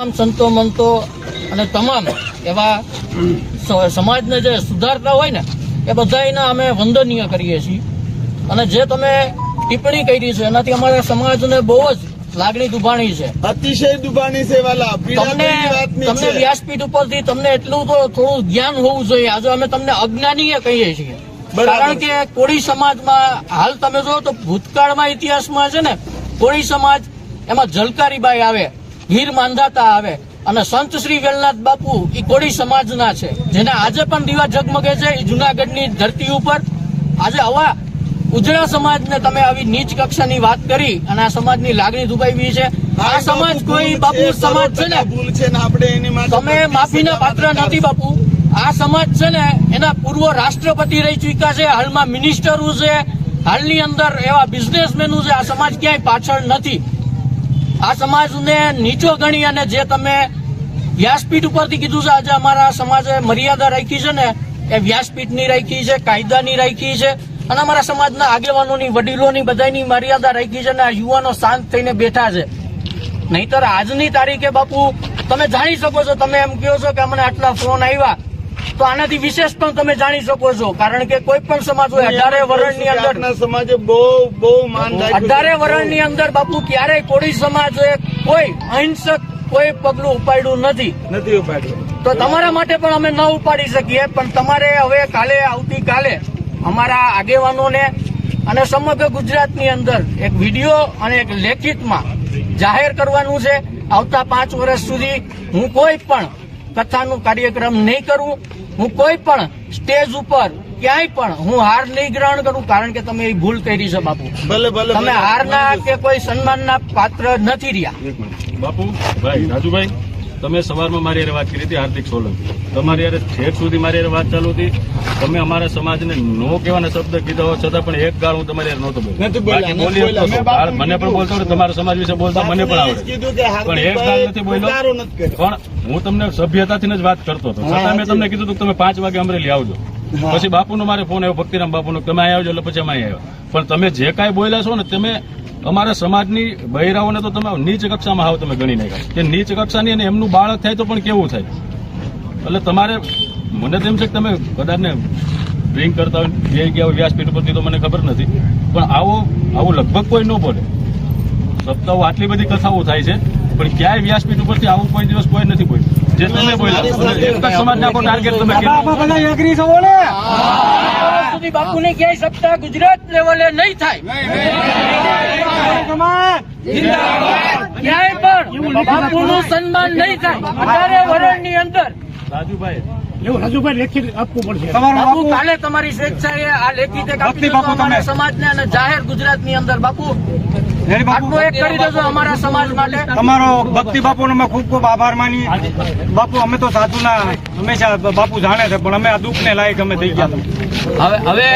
તમામ સંતો મંતો અને તમામ એવા સમાજને જે સુધારતા હોય ને એ બધાને અમે વંદનીય કરીએ છીએ. અને જે તમે ટિપ્પણી કરી છે એનાથી અમારા સમાજને બહુ જ લાગણી દુભાણી છે. અતિશય દુભાણી છે વાલા તમને તમને વ્યાસપીઠ ઉપરથી તમને એટલું તો થોડું જ્ઞાન હોવું જોઈએ. આજે અમે તમને અજ્ઞાનીય કહીએ છીએ. કારણ કે કોળી સમાજમાં હાલ તમે જો તો ભૂતકાળમાં ઇતિહાસમાં છે ને કોળી સમાજ એમાં જલકારીબાઈ આવે. હીર માંધાતા આવે. અને સંત શ્રી વેલનાથ બાપુ એ કોળી સમાજના છે. જેને આજે પણ દીવા ઝગમગે છે એ જુનાગઢની ધરતી ઉપર. આજે આવા ઉજળા સમાજને તમે આવી નીચ કક્ષાની વાત કરી અને આ સમાજની લાગણી દુભાવી છે. આ સમાજ કોઈ બાપુ સમાજ છે ને? ભૂલ છે ને આપણે એની તમે માફીના પાત્ર નથી બાપુ. આ સમાજ છે ને એના પૂર્વ રાષ્ટ્રપતિ રહી ચૂક્યા છે હાલમાં મિનિસ્ટરો છે. હાલની અંદર એવા બિઝનેસમેનો છે આ સમાજ ક્યાંય પાછળ નથી. આ સમાજને નીચો ગણી અને જે તમે વ્યાસપીઠ ઉપરથી કીધું છે, આજે અમારા સમાજે મર્યાદા રાખી છે ને, એ વ્યાસપીઠની રાખી છે, કાયદાની રાખી છે અને અમારા સમાજના આગેવાનોની, વડીલોની બધાની મર્યાદા રાખી છે અને આ યુવાનો શાંત થઈને બેઠા છે. નહીતર આજની તારીખે બાપુ, તમે જાણી શકો છો, તમે એમ કહો છો કે અમને આટલા ફોન આવ્યા. તો આનાથી વિશેષ પણ તમે જાણી શકો છો. કારણ કે કોઈ પણ સમાજ હોય અઢારે વર્ષની અંદર સમાજે બહુ બહુ માન. અઢારે વર્ષની અંદર બાપુ ક્યારેય કોળી સમાજે કોઈ અહિંસક કોઈ પગલું ઉપાડ્યું નથી. નથી ઉપાડ્યું. તો તમારા માટે પણ અમે ન ઉપાડી શકીએ પણ તમારે હવે કાલે આવતીકાલે અમારા આગેવાનોને અને સમગ્ર ગુજરાતની અંદર એક વીડિયો અને એક લેખિતમાં જાહેર કરવાનું છે. આવતા પાંચ વર્ષ સુધી હું કોઈ પણ કથાનું કાર્યક્રમ નહીં કરું. હું કોઈ પણ સ્ટેજ ઉપર ક્યાંય પણ હું હાર નહીં ગ્રહણ કરું કારણ કે તમે એ ભૂલ કરી છે બાપુ. ભલે ભલે તમે. હારના કે કોઈ સન્માનના પાત્ર નથી રહ્યા. બાપુ ભાઈ રાજુભાઈ. તમે સવારમાં મારી યારે વાત કરી હતી હાર્દિક સોલંકી. તમારી યારે ઠેઠ સુધી મારી યારે વાત ચાલુ હતી. તમે અમારા સમાજને નો કહેવાના શબ્દ કીધા હોવા છતાં પણ એક ગાળ હું તમારી હારે નહોતો બોલ્યો. મને પણ બોલતો તમારા સમાજ વિશે બોલતા મને પણ આવડે. પણ એક ગાળ નથી બોલ્યો. પણ હું તમને સભ્યતાથી જ વાત કરતો હતો. છતાં મેં તમને કીધું હતું તમે પાંચ વાગે અમરેલી આવજો. પછી બાપુનો મારે ફોન આવ્યો ભક્તિરામ બાપુનો તમે અહીંયા આવજો એટલે પછી અમે અહીંયા આવ્યો. પણ તમે જે કાંઈ બોલ્યા છો ને તમે અમારા સમાજની બહેરાઓને તો તમે નીચ કક્ષામાં આવો તમે ગણી નાખ્યા. કે નીચ કક્ષાની અને એમનું બાળક થાય તો પણ કેવું થાય? એટલે તમારે મને તેમ છે કે તમે કદાચને ડ્રિંક કરતા હોય બે ગયા હોય વ્યાસપીઠ ઉપરથી તો મને ખબર નથી. પણ આવો આવું લગભગ કોઈ ન બોલે. સપ્તાહો આટલી બધી કથાઓ થાય છે પણ ક્યાંય વ્યાસપીઠ ઉપરથી આવું કોઈ દિવસ કોઈ નથી કોઈ જે તમે બોલ્યા એક જ સમાજના આખો ટાર્ગેટ તમે આજ બાપુ બાપુને ક્યાંય સત્તા ગુજરાત લેવલે નહીં થાય. ક્યાંય પણ બાપુનું સન્માન નહીં થાય. અઢારે વર્ષની અંદર. રાજુભાઈ એવું રાજુભાઈ લેખિત આપવું પડશે. બાપુ કાલે તમારી સ્વેચ્છાએ આ લેખિત એક આપી દેજો અમારા સમાજને અને જાહેર ગુજરાતની અંદર. બાપુ આટલું એક કરી દેજો અમારા સમાજ માટે. તમારો ભક્તિ બાપુનો અમે ખૂબ ખૂબ આભાર માની. બાપુ અમે તો સાધુના હંમેશા બાપુ જાણે છે પણ અમે આ દુઃખને લાયક અમે થઈ ગયા હવે હવે